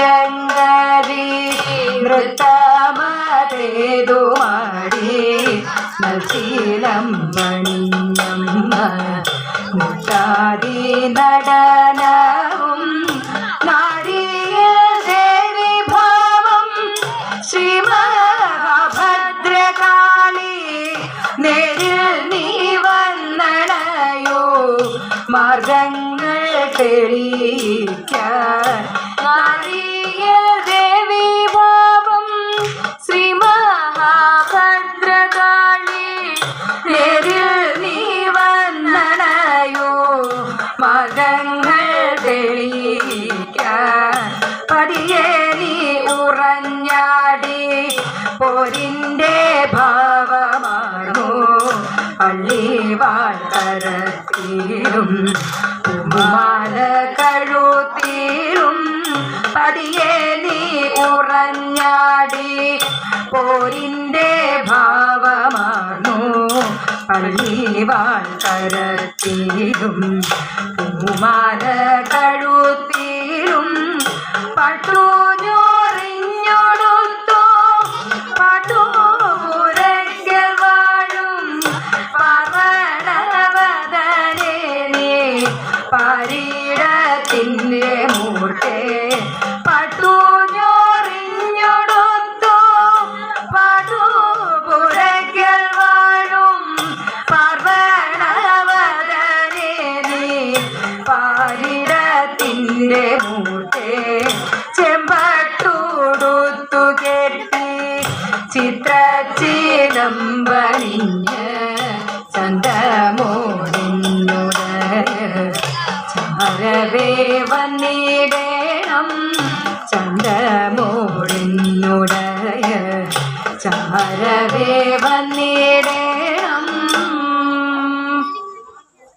പ്രിയങ്കരി നൃത്തമതേതു മാടി നശീലം പണിയമ്മ മുട്ടാതി നടനവും തെളിയിക്കാൻ നാരിയ ദേവി ഭാവം ശ്രീ മഹാഭദ്രകാളി നേരിൽ നീ വന്നണയോ? മതങ്ങൾ തെളിയിക്കാൻ പതിയെ നീ ഉറഞ്ഞാടി. പോരിന്റെ ഭാവമാണോ? പള്ളി വാഴ്ത്തരത്തിലും മാല കഴുത്തീരും പടിയെ നീ ഉറഞ്ഞാടി. പോരിന്റെ ഭാവമാണു പള്ളി വാഴ്ത്തരത്തിലും പൂമാല പാരിടത്തിന്റെ മൂർത്തേ ചെമ്പട്ടൂടുത്തു കെട്ടി ചിത്രച്ചിലമ്പണിഞ്ഞ് ചന്തമോടിന്നുട ചാരവേ വന്നിടേണം ചന്തമോടിന്നുടയ ചാരവേ വന്നിടേ